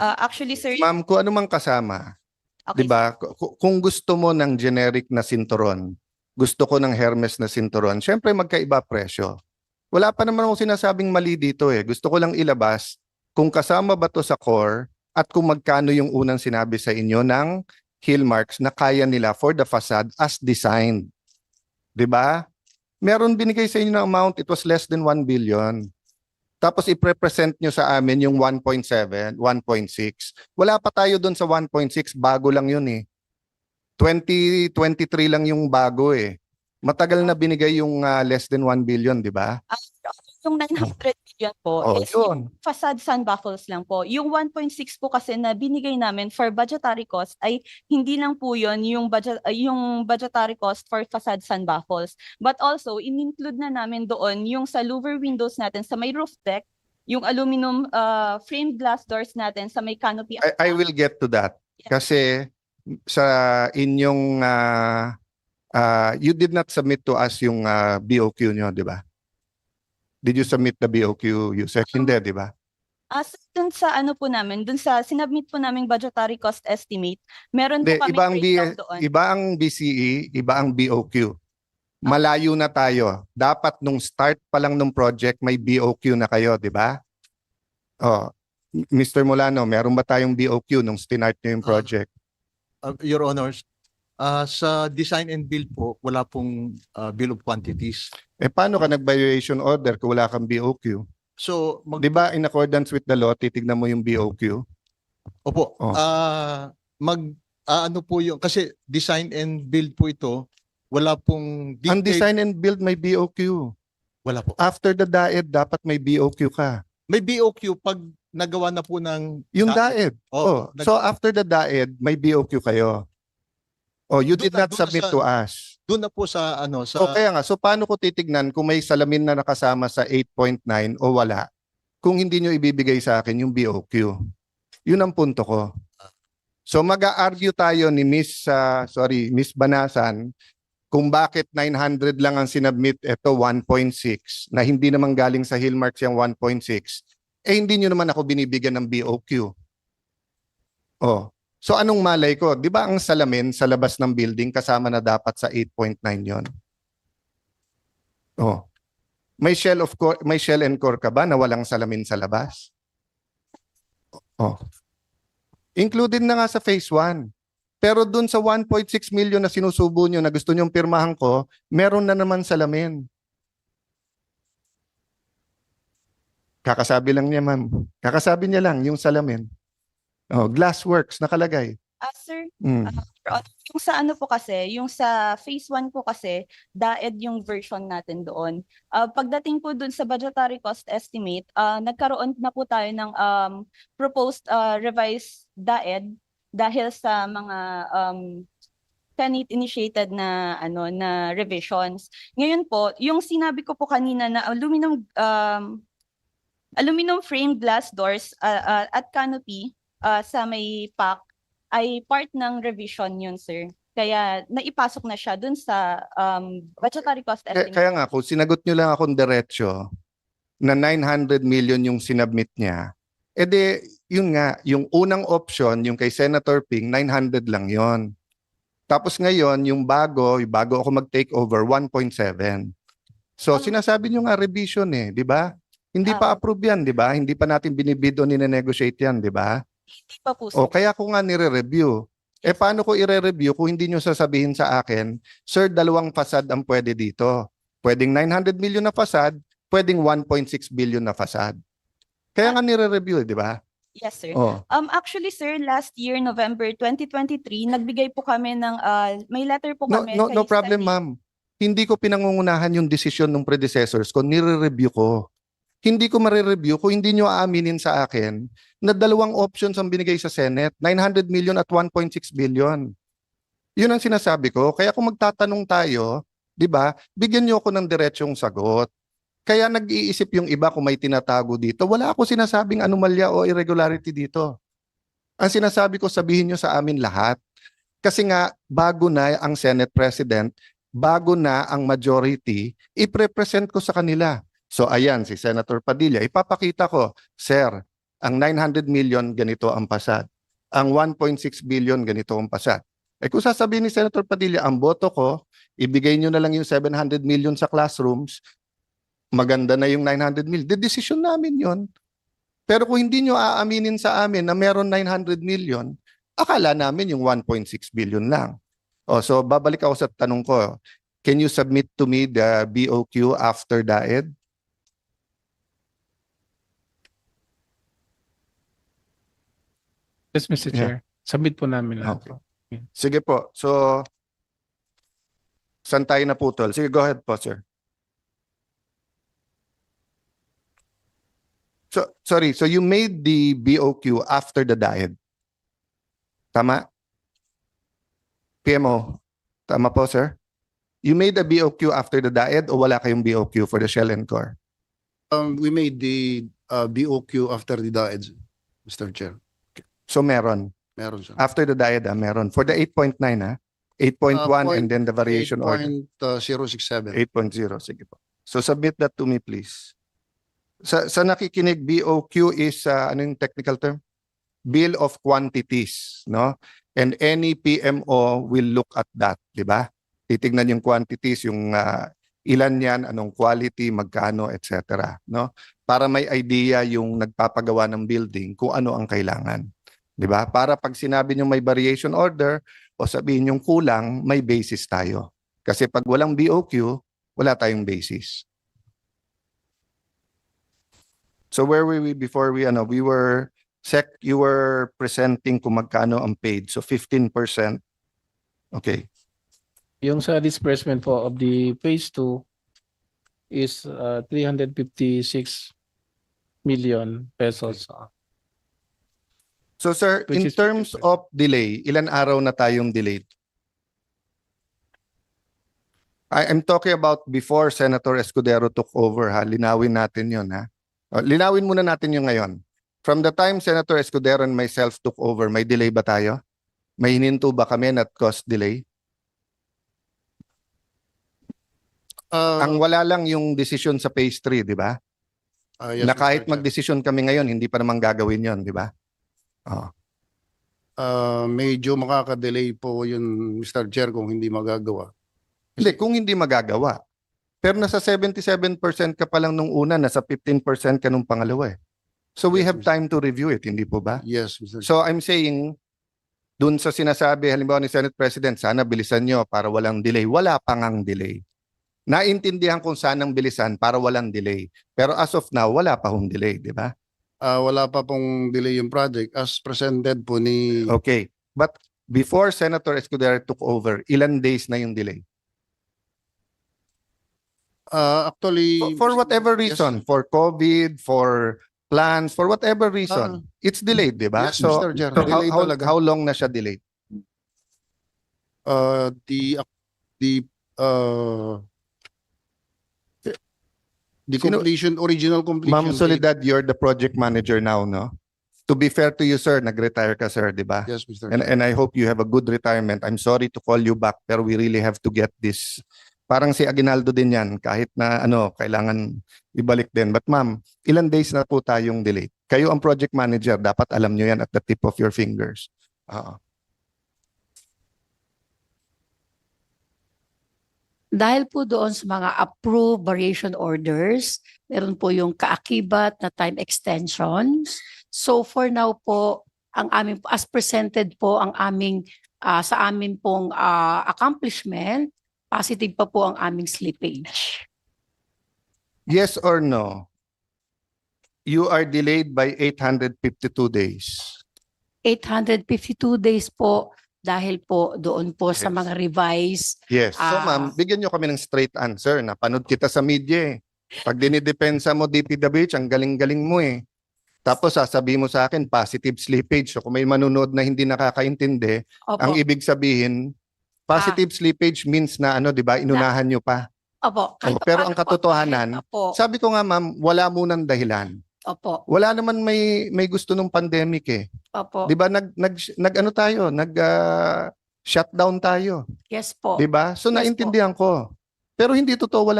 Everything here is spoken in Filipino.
Uh, actually, sir, Ma'am, kung ano mang kasama, okay, 'di ba? Ku- Kung gusto mo ng generic na sinturon, gusto ko ng Hermes na sinturon, syempre magkaiba presyo. Wala pa naman akong sinasabing mali dito eh. Gusto ko lang ilabas kung kasama ba to sa core at kung magkano yung unang sinabi sa inyo ng Hillmarks na kaya nila for the facade as designed. 'Di ba? Meron binigay sa inyo ng amount, it was less than 1 billion. Tapos i-represent nyo sa amin yung 1.7, 1.6. Wala pa tayo doon sa 1.6, bago lang yun eh. 2023 lang yung bago eh. Matagal na binigay yung ah, less than 1 billion, di ba? Yung 900 million po Oh, is yun. facade sun baffles lang po. Yung 1.6 po kasi na binigay namin for budgetary cost ay hindi lang po yun yung budget ay yung budgetary cost for facade sun baffles. But also in-include na namin doon yung sa louver windows natin sa may roof deck, yung aluminum uh, framed glass doors natin sa may canopy. I, I will get to that. Kasi sa inyong, ah, ah, you did not submit to us yung ah, BOQ nyo, di ba? Did you submit the BOQ, Yusek? Hindi, di ba? As dun sa ano po namin, dun sa sinubmit po naming budgetary cost estimate, meron Hindi, po kami iba ang, B, breakdown doon. iba ang BCE, iba ang BOQ. Malayo na tayo. Dapat nung start pa lang ng project, may BOQ na kayo, di ba? Oh, Mr. Molano, meron ba tayong BOQ nung start nyo yung Ah. project? Uh, Your Honors, uh, sa design and build po, wala pong uh, bill of quantities. Eh paano ka nag-violation order kung wala kang BOQ? So, mag, Di ba in accordance with the law, titignan mo yung BOQ? opo, Oh. ah, mag, ah, ano po yung, kasi design and build po ito, wala pong Ang design and build may BOQ. wala po. After the DAED, dapat may BOQ ka. May BOQ pag nagawa na po ng Yung DAED. DAED. Oh, Oh, nag- so after the DAED, may BOQ kayo. Oh, you Doon did na- not doon na submit sa- to us. Doon na po sa ano sa So kaya nga, so paano ko titignan kung may salamin na nakasama sa 8.9 o wala? Kung hindi nyo ibibigay sa akin yung BOQ. Yun ang punto ko. So mag-argue tayo ni Miss ah, sorry, Miss Banasan kung bakit 900 lang ang sinubmit ito 1.6 na hindi naman galing sa Hillmarks yung 1.6 eh hindi nyo naman ako binibigyan ng BOQ. Oh. So anong malay ko? 'Di ba ang salamin sa labas ng building kasama na dapat sa 8.9 'yon? Oh. May shell of core, may shell and core ka ba na walang salamin sa labas? Oh. Included na nga sa phase 1. Pero dun sa 1.6 million na sinusubo nyo na gusto nyong pirmahan ko, meron na naman salamin. Kakasabi lang niya, ma'am. Kakasabi niya lang yung salamin. Oh, Glassworks nakalagay. Ah, sir, Mm. Uh, Yung sa ano po kasi, yung sa phase 1 po kasi, DAED yung version natin doon. Uh, pagdating po dun sa budgetary cost estimate, uh, nagkaroon na po tayo ng um, proposed uh, revised DAED dahil sa mga um, Senate initiated na ano na revisions. Ngayon po, yung sinabi ko po kanina na aluminum um, aluminum framed glass doors uh, uh, at canopy uh, sa may pack ay part ng revision yun, sir. Kaya naipasok na siya dun sa um, budgetary cost Kaya, estimate. kaya nga, kung sinagot nyo lang akong diretsyo na 900 million yung sinubmit niya, edi yun nga, yung unang option, yung kay Senator Ping, 900 lang yon. Tapos ngayon, yung bago, yung bago ako mag-take over, 1.7. So Ah. sinasabi nyo nga revision eh, di ba? Hindi Ah. pa approve yan, di ba? Hindi pa natin binibid o nine-negotiate yan, di ba? Hindi pa po, sir. O kaya ko nga nire-review. Eh paano ko i-review kung hindi nyo sasabihin sa akin, Sir, dalawang fasad ang pwede dito. Pwedeng 900 million na fasad, pwedeng 1.6 billion na fasad. Kaya nga nire-review, di ba? Yes, sir. Oh. Um, actually, sir, last year, November 2023, nagbigay po kami ng, uh, may letter po No, kami. no, kay no problem, ma'am. Hindi ko pinangungunahan yung desisyon ng predecessors ko, nire-review ko. Hindi ko marireview kung hindi nyo aaminin sa akin na dalawang options ang binigay sa Senate, 900 million at 1.6 billion. Yun ang sinasabi ko. Kaya kung magtatanong tayo, di ba, bigyan nyo ako ng diretsyong sagot. Kaya nag-iisip yung iba kung may tinatago dito. Wala ako sinasabing anomalya o irregularity dito. Ang sinasabi ko, sabihin nyo sa amin lahat. Kasi nga, bago na ang Senate President, bago na ang majority, i-represent ko sa kanila. So ayan, si Senator Padilla, ipapakita ko, Sir, ang 900 million ganito ang pasad. Ang 1.6 billion ganito ang pasad. Eh kung sasabihin ni Senator Padilla, ang boto ko, ibigay nyo na lang yung 700 million sa classrooms, maganda na yung 900 million. The decision namin yon. Pero kung hindi nyo aaminin sa amin na meron 900 million, akala namin yung 1.6 billion lang. O, so babalik ako sa tanong ko. Can you submit to me the BOQ after DAED? Yes, Mr. Yeah. Chair. Submit po namin lahat. Okay. po. Sige po. So, saan tayo naputol? Sige, go ahead po, sir. So, sorry. So, you made the BOQ after the diet. Tama? PMO. Tama po, sir? You made the BOQ after the diet o wala kayong BOQ for the shell and core? Um, we made the uh, BOQ after the DAED, Mr. Chair. So, meron. Meron siya. After the ah, meron. For the 8.9, ah. 8.1 point- and then the variation order. 8.067. 8.0, sige po. So submit that to me please. Sa, sa nakikinig, BOQ is, uh, ano yung technical term? Bill of Quantities, no? And any PMO will look at that, di ba? Titignan yung quantities, yung uh, ilan yan, anong quality, magkano, etc. No? Para may idea yung nagpapagawa ng building kung ano ang kailangan. Di ba? Para pag sinabi nyo may variation order o sabihin yung kulang, may basis tayo. Kasi pag walang BOQ, wala tayong basis. So where were we before we ano, we were sec you were presenting kung magkano ang paid. So 15%. Okay. Yung sa disbursement po of the phase 2 is uh, 356 million pesos. So sir, Which in is terms 50%. of delay, ilan araw na tayong delayed? I am talking about before Senator Escudero took over ha. Linawin natin 'yon ha. O, linawin muna natin yung ngayon. From the time Senator Escudero and myself took over, may delay ba tayo? May hininto ba kami na cost delay? Uh, Ang wala lang yung decision sa phase 3, di ba? uh, yes, na Mr. kahit Chair. mag-decision kami ngayon, hindi pa naman gagawin 'yon, di ba? Oh. Uh, medyo makaka-delay po yun, Mr. Chair, kung hindi magagawa. Hindi, kung hindi magagawa. Pero nasa 77% ka pa lang nung una, nasa 15% ka nung pangalawa eh. So we have time to review it, hindi po ba? Yes, Mr. Chair. So I'm saying, dun sa sinasabi, halimbawa ni Senate President, sana bilisan nyo para walang delay. Wala pa ngang delay. Naintindihan kung saan ang bilisan para walang delay. Pero as of now, wala pa hong delay, di ba? Uh, wala pa pong delay yung project as presented po ni Okay. But before Senator Escudero took over, ilan days na yung delay? uh, actually For, for whatever Yes. reason, for COVID, for plans, for whatever reason, it's delayed, di ba? Yes, So, Mr. Chair. so how, how, talaga. how long na siya delayed? uh, the the uh, the Sino- completion original completion Ma'am date- Soledad, you're the project manager now, no? To be fair to you, sir, nag-retire ka, sir, di ba? yes Mr. And, Chair. and I hope you have a good retirement. I'm sorry to call you back, pero we really have to get this. Parang si Aguinaldo din yan, kahit na ano, kailangan ibalik din. But ma'am, ilan days na po tayong delayed? Kayo ang project manager, dapat alam nyo yan at the tip of your fingers. Oo. Dahil po doon sa mga approved variation orders, meron po yung kaakibat na time extensions. So for now po, ang aming as presented po ang aming ah, sa amin pong ah, accomplishment, positive pa po ang aming slippage. Yes or no? You are delayed by 852 days. 852 days po dahil po doon po sa Yes. mga revised Yes. So Ah. ma'am, bigyan nyo kami ng straight answer. Napanood kita sa media eh. Pag dinidepensa mo DPWH, ang galing-galing mo eh. Tapos sasabihin mo sa akin, positive slippage. So kung may manunood na hindi nakakaintindi, Opo, ang ibig sabihin, positive slippage means na ano, di ba, inunahan nyo pa. opo, kahit Oh, pero paano ang po, katotohanan, kahit po, Sabi ko nga ma'am, wala munang dahilan. Opo, Wala naman may may gusto nung pandemic eh. opo, 'Di ba nag nag nag ano tayo, nag ah, shutdown tayo, yes po. 'di ba? So Yes po. naintindihan ko. Pero hindi totoo walang